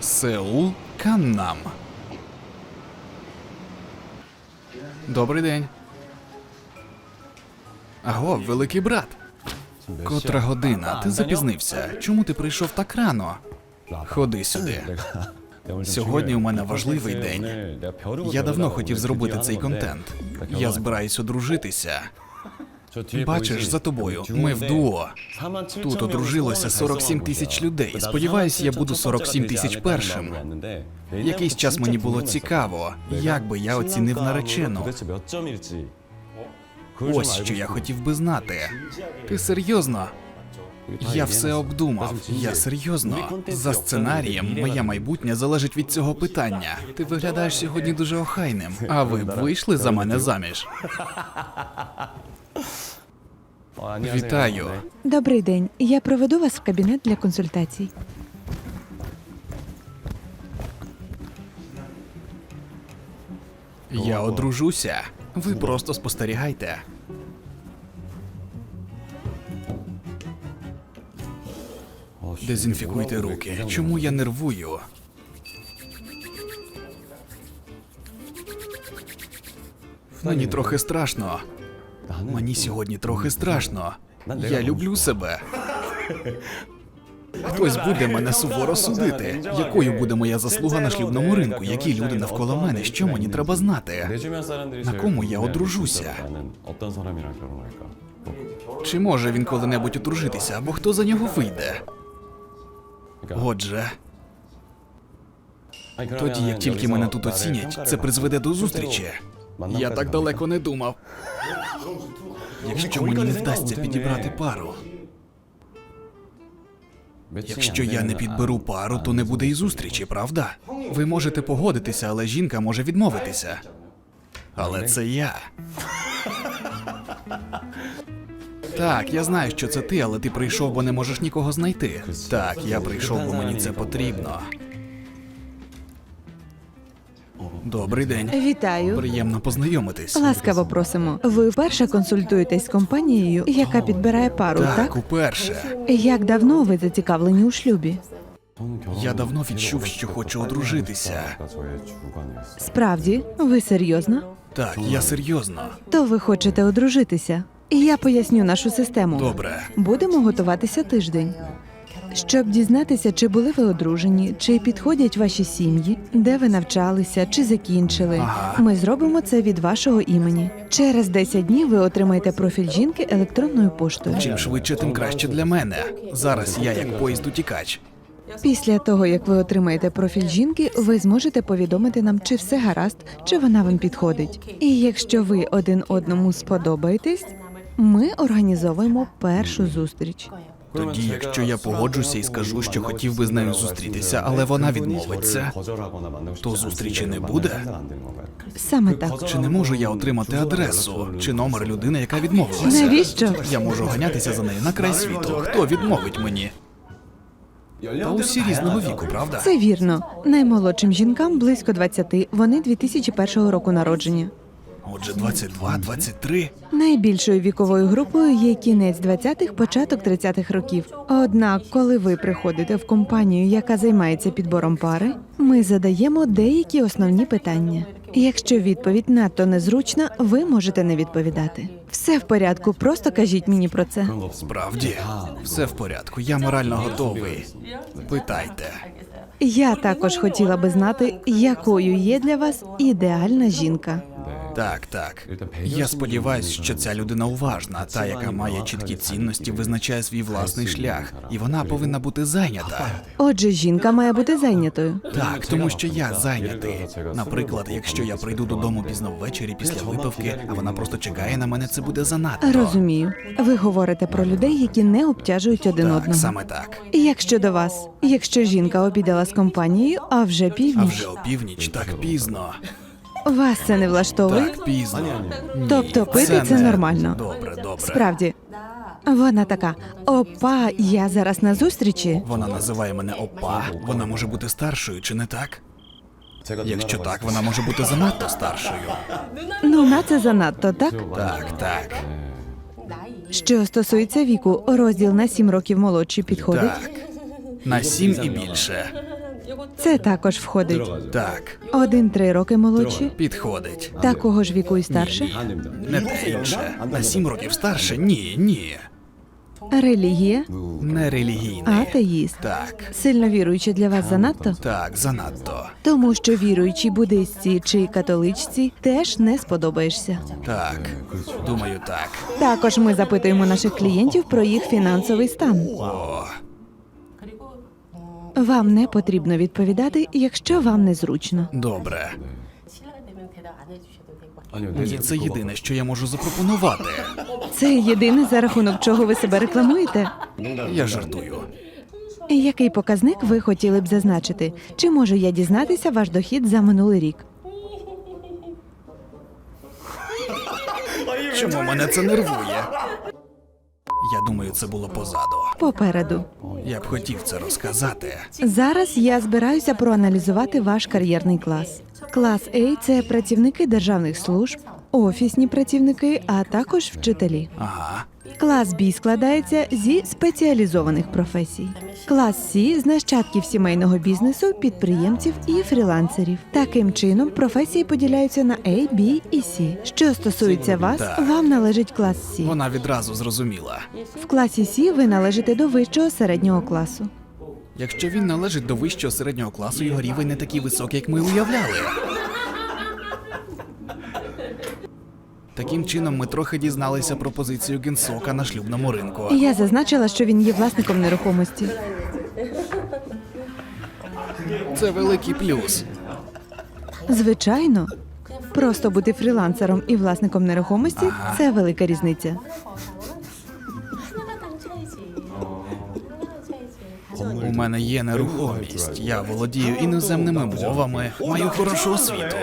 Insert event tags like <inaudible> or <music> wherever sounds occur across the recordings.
Сеул Каннам. Добрий день. Аго, великий брат. Котра година? Ти запізнився. Чому ти прийшов так рано? Ходи сюди. Сьогодні у мене важливий день. Я давно хотів зробити цей контент. Я збираюсь одружитися. Бачиш, за тобою. Ми в дуо. Тут одружилося 47 тисяч людей. Сподіваюсь, я буду 47 тисяч першим. Якийсь час мені було цікаво, як би я оцінив наречену. Ось що я хотів би знати. Ти серйозно? Я все обдумав. Я серйозно. За сценарієм, моє майбутнє залежить від цього питання. Ти виглядаєш сьогодні дуже охайним. А ви б вийшли за мене заміж? <laughs> Вітаю. Добрий день. Я проведу вас в кабінет для консультацій. Я одружуся. Ви просто спостерігайте. Дезінфікуйте руки. Чому я нервую? Мені трохи страшно. Мені сьогодні трохи страшно. Я люблю себе. Хтось буде мене суворо судити. Якою буде моя заслуга на шлюбному ринку? Які люди навколо мене? Що мені треба знати? На кому я одружуся? Чи може він коли-небудь одружитися, або хто за нього вийде? Отже, тоді, як тільки мене тут оцінять, це призведе до зустрічі. Я так далеко не думав. Якщо мені не вдасться підібрати пару, якщо я не підберу пару, то не буде і зустрічі, правда? Ви можете погодитися, але жінка може відмовитися. Але це я. Так, я знаю, що це ти, але ти прийшов, бо не можеш нікого знайти. Так, я прийшов, бо мені це потрібно. Добрий день. Вітаю. Приємно познайомитись. Ласкаво просимо. Ви вперше консультуєтесь з компанією, яка підбирає пару, Так, так? уперше. Як давно ви зацікавлені у шлюбі? Я давно відчув, що хочу одружитися. Справді, ви серйозно? Так, я серйозно. То ви хочете одружитися? Я поясню нашу систему. Добре. Будемо готуватися тиждень. Щоб дізнатися, чи були ви одружені, чи підходять ваші сім'ї, де ви навчалися, чи закінчили. Ми зробимо це від вашого імені. Через 10 днів ви отримаєте профіль жінки електронною поштою. Чим швидше, тим краще для мене. Зараз я як поїзд утікач. Після того, як ви отримаєте профіль жінки, ви зможете повідомити нам, чи все гаразд, чи вона вам підходить. І якщо ви один одному сподобаєтесь, ми організовуємо першу зустріч. Тоді, якщо я погоджуся і скажу, що хотів би з нею зустрітися, але вона відмовиться, то зустрічі не буде? Саме так. чи не можу я отримати адресу чи номер людини, яка відмовилася? Навіщо? Я можу ганятися за нею на край світу. Хто відмовить мені? Та усі різного віку, правда? Це вірно. Наймолодшим жінкам близько 20, вони 2001 року народження. Отже, 22, 23. Найбільшою віковою групою є кінець 20-х, початок 30-х років. Однак, коли ви приходите в компанію, яка займається підбором пари, ми задаємо деякі основні питання. Якщо відповідь надто незручна, ви можете не відповідати. Все в порядку, просто кажіть мені про це. Справді, все в порядку. Я морально готовий. Питайте. Я також хотіла би знати, якою є для вас ідеальна жінка. Так, так. Я сподіваюся, що ця людина уважна, та, яка має чіткі цінності, визначає свій власний шлях, і вона повинна бути зайнята. Отже, жінка має бути зайнятою. Так, тому що я зайнятий. Наприклад, якщо я прийду додому пізно ввечері після випивки, а вона просто чекає на мене, це буде занадто. Розумію. Ви говорите про людей, які не обтяжують один Так, одного. саме так. Як щодо вас, якщо жінка обідала з компанією, а вже А північ, вже опівніч так пізно. Вас це не влаштовує? Так пізно. Ні, Тобто пити це не- нормально? Добре, добре. Справді, вона така: опа, я зараз на зустрічі. Вона називає мене опа. Вона може бути старшою, чи не так? Якщо так, вона може бути занадто старшою. Ну, на це занадто, так? Так, так, Що стосується віку, розділ на 7 років молодший підходить. так. На сім і більше. Це також входить. Так, Один-три роки молодші. підходить. Такого ж віку і старше. Не те інше. На сім років старше? Ні, ні. Релігія, Не релігійне. атеїст. Так, Сильно віруючи для вас занадто? так, занадто. Тому що віруючі буддистці чи католичці теж не сподобаєшся. Так, думаю, так. Також ми запитуємо наших клієнтів про їх фінансовий стан. О, вам не потрібно відповідати, якщо вам незручно. Добре. Ні, це єдине, що я можу запропонувати. Це єдине, за рахунок чого ви себе рекламуєте. Я жартую. Який показник ви хотіли б зазначити? Чи можу я дізнатися ваш дохід за минулий рік? Чому мене це нервує? Я думаю, це було позаду. Попереду. Я б хотів це розказати. Зараз я збираюся проаналізувати ваш кар'єрний клас. Клас A – це працівники державних служб, офісні працівники, а також вчителі. Ага. Клас Б складається зі спеціалізованих професій. Клас С – з нащадків сімейного бізнесу, підприємців і фрілансерів. Таким чином, професії поділяються на А, Б і С. Що стосується вас, Так. вам належить клас С. Вона відразу зрозуміла. В класі С ви належите до вищого середнього класу. Якщо він належить до вищого середнього класу, його рівень не такий високий, як ми уявляли. Таким чином, ми трохи дізналися про позицію Генсока на шлюбному ринку. Я зазначила, що він є власником нерухомості. Це великий плюс. Звичайно, просто бути фрілансером і власником нерухомості це велика різниця. У мене є нерухомість. Я володію іноземними мовами, маю хорошу освіту.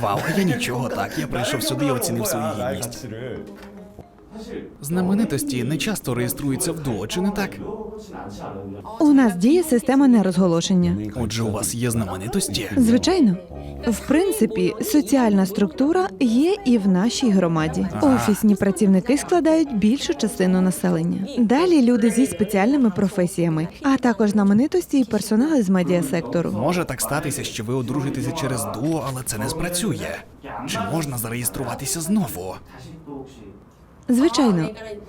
Вау, я нічого так. Я прийшов сюди і оцінив свою гідність. Знаменитості не часто реєструються в ДО, чи не так? У нас діє система нерозголошення. Отже, у вас є знаменитості? Звичайно, в принципі, соціальна структура є і в нашій громаді. Офісні працівники складають більшу частину населення. Далі люди зі спеціальними професіями, а також знаменитості і персонали з медіасектору. Може так статися, що ви одружитеся через ДО, але це не спрацює. Чи можна зареєструватися знову? Звичайно,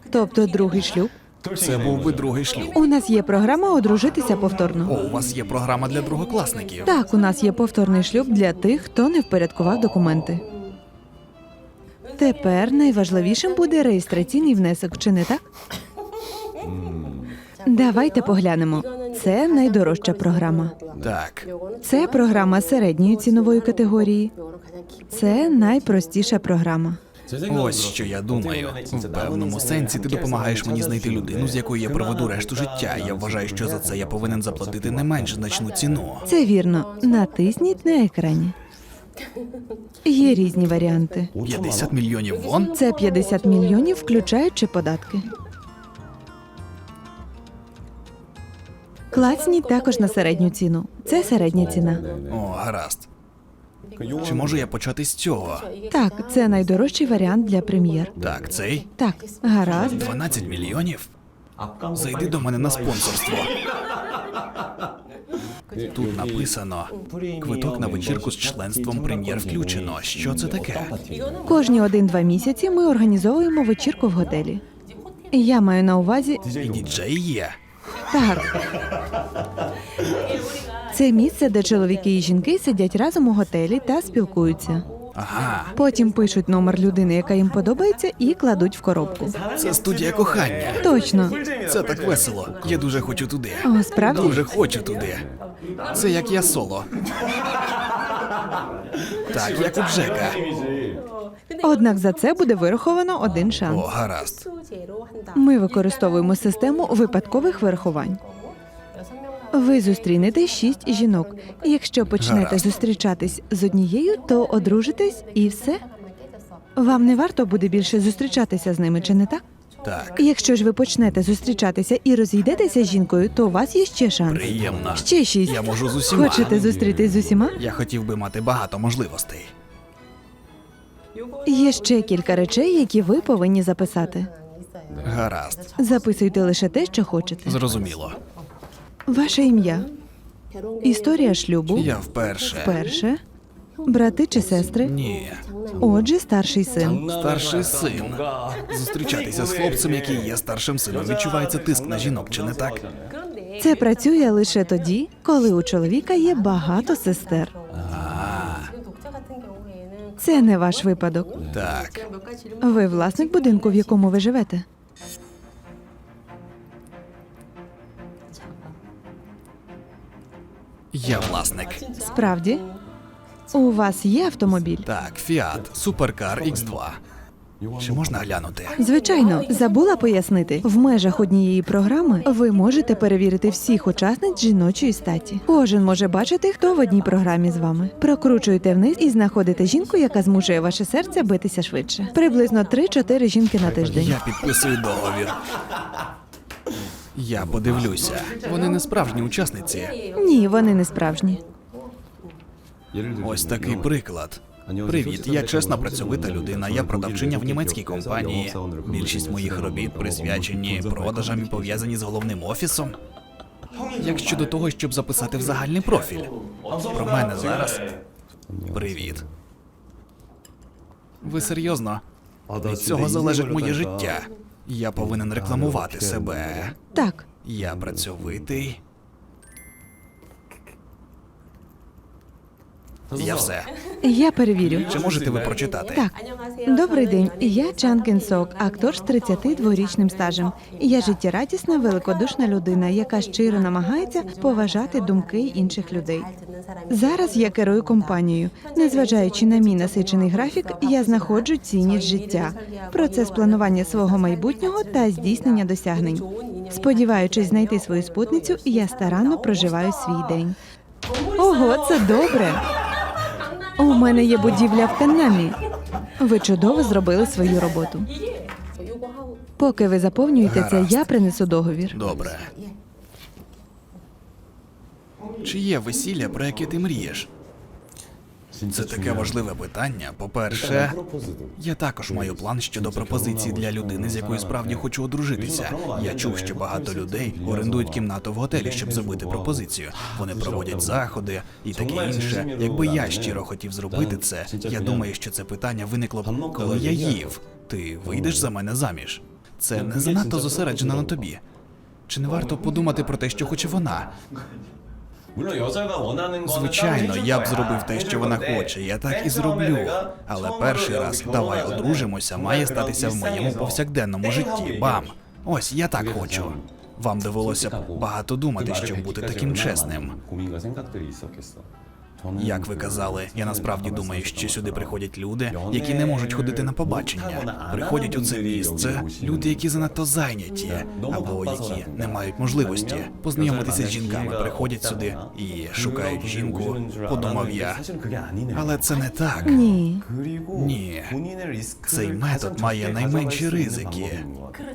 тобто другий шлюб. Це був би другий шлюб. У нас є програма одружитися повторно. О, у вас є програма для другокласників. Так, у нас є повторний шлюб для тих, хто не впорядкував документи. Тепер найважливішим буде реєстраційний внесок, чи не так? Давайте поглянемо. Це найдорожча програма. Так, Це програма середньої цінової категорії. Це найпростіша програма. Ось що я думаю. В певному сенсі ти допомагаєш мені знайти людину, з якою я проведу решту життя. Я вважаю, що за це я повинен заплатити не менш значну ціну. Це вірно. Натисніть на екрані. Є різні варіанти. 50 мільйонів вон? Це 50 мільйонів, включаючи податки. Клацніть також на середню ціну. Це середня ціна. О, гаразд. Чи можу я почати з цього? Так, це найдорожчий варіант для прем'єр. Так, цей Так, гаразд. 12 мільйонів. Зайди до мене на спонсорство. Тут написано квиток на вечірку з членством прем'єр включено. Що це таке? Кожні один-два місяці ми організовуємо вечірку в готелі. Я маю на увазі І діджей є. так. Це місце, де чоловіки і жінки сидять разом у готелі та спілкуються. Ага, Потім пишуть номер людини, яка їм подобається, і кладуть в коробку. це студія кохання. Точно, Це так весело. Я дуже хочу туди. О, справді? Дуже хочу туди. Це як я соло. Так, як у Джека. однак за це буде вираховано один О, шанс. гаразд. Ми використовуємо систему випадкових вирахувань. Ви зустрінете шість жінок. Якщо почнете Гаразд. зустрічатись з однією, то одружитесь і все. Вам не варто буде більше зустрічатися з ними, чи не так? Так, Якщо ж ви почнете зустрічатися і розійдетеся з жінкою, то у вас є ще шанс. приємно. Ще шість. Я можу з усіма. Хочете зустрітись з усіма? Я хотів би мати багато можливостей. Є ще кілька речей, які ви повинні записати. Гаразд, Записуйте лише те, що хочете. зрозуміло. Ваше ім'я? Історія шлюбу? Я вперше. Вперше? Брати чи сестри? Ні. Отже, старший син. Старший син. Зустрічатися з хлопцем, який є старшим сином, відчувається тиск на жінок, чи не так? Це працює лише тоді, коли у чоловіка є багато сестер. Це не ваш випадок. Так. Ви власник будинку, в якому ви живете. Я власник. Справді, у вас є автомобіль? Так, Fiat Supercar X2. Чи можна глянути? Звичайно, забула пояснити. В межах однієї програми ви можете перевірити всіх учасниць жіночої статі. Кожен може бачити, хто в одній програмі з вами. Прокручуєте вниз і знаходите жінку, яка змушує ваше серце битися швидше. Приблизно 3-4 жінки на тиждень. Я підписую договір. Я подивлюся. Вони не справжні учасниці. Ні, вони не справжні. Ось такий приклад. Привіт, я чесна працьовита людина. Я продавчиня в німецькій компанії. Більшість моїх робіт присвячені продажам і пов'язані з головним офісом. Як щодо того, щоб записати в загальний профіль? Про мене зараз. Привіт. Ви серйозно? Від цього залежить моє життя. Я повинен рекламувати себе. Так. Я працьовитий. Я все. Я перевірю. Чи можете ви прочитати? Так. Добрий день. Я Чан Кін Сок, актор з 32-річним стажем. Я життєрадісна, великодушна людина, яка щиро намагається поважати думки інших людей. Зараз я керую компанією. Незважаючи на мій насичений графік, я знаходжу цінність життя, процес планування свого майбутнього та здійснення досягнень. Сподіваючись знайти свою спутницю, я старанно проживаю свій день. Ого, це добре. У мене є будівля в Канамі. Ви чудово зробили свою роботу. Поки ви заповнюєте це, я принесу договір. Добре. Чи є весілля, про яке ти мрієш? Це таке важливе питання. По-перше, я також маю план щодо пропозиції для людини, з якою справді хочу одружитися. Я чув, що багато людей орендують кімнату в готелі, щоб зробити пропозицію. Вони проводять заходи і таке інше. Якби я щиро хотів зробити це, я думаю, що це питання виникло б, коли я їв. Ти вийдеш за мене заміж. Це не занадто зосереджено на тобі. Чи не варто подумати про те, що хоче вона? Звичайно, я б зробив те, що вона хоче. Я так і зроблю. Але перший раз давай одружимося, має статися в моєму повсякденному житті. Бам! Ось я так хочу. Вам довелося багато думати, щоб бути таким чесним. Як ви казали, я насправді думаю, що сюди приходять люди, які не можуть ходити на побачення. Приходять у це місце люди, які занадто зайняті, або які не мають можливості познайомитися з жінками. Приходять сюди і шукають жінку. Подумав я. Але це не так. Ні, Ні. Цей метод має найменші ризики.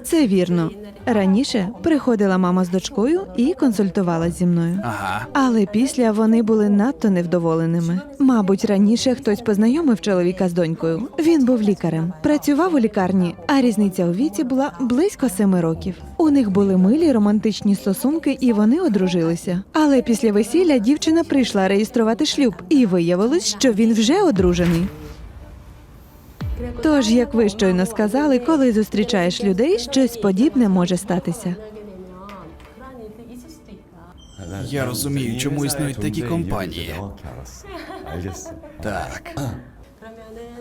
це вірно. Раніше приходила мама з дочкою і консультувалась зі мною. Ага. Але після вони були надто невдоволеними. Мабуть, раніше хтось познайомив чоловіка з донькою. Він був лікарем, працював у лікарні, а різниця у віці була близько семи років. У них були милі романтичні стосунки, і вони одружилися. Але після весілля дівчина прийшла реєструвати шлюб, і виявилось, що він вже одружений. Тож, як ви щойно сказали, коли зустрічаєш людей, щось подібне може статися. Я розумію, чому існують такі компанії. Так,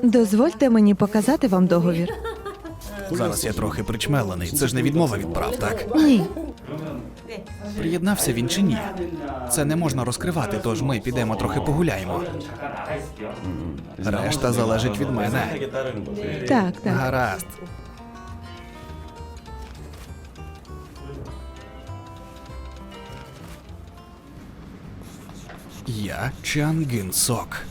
Дозвольте мені показати вам договір. зараз я трохи причмелений. Це ж не відмова від прав, так? Ні, Приєднався він чи ні? Це не можна розкривати, тож ми підемо трохи погуляємо. Решта залежить від мене. так, так. Гаразд. Я Чан Гин Сок.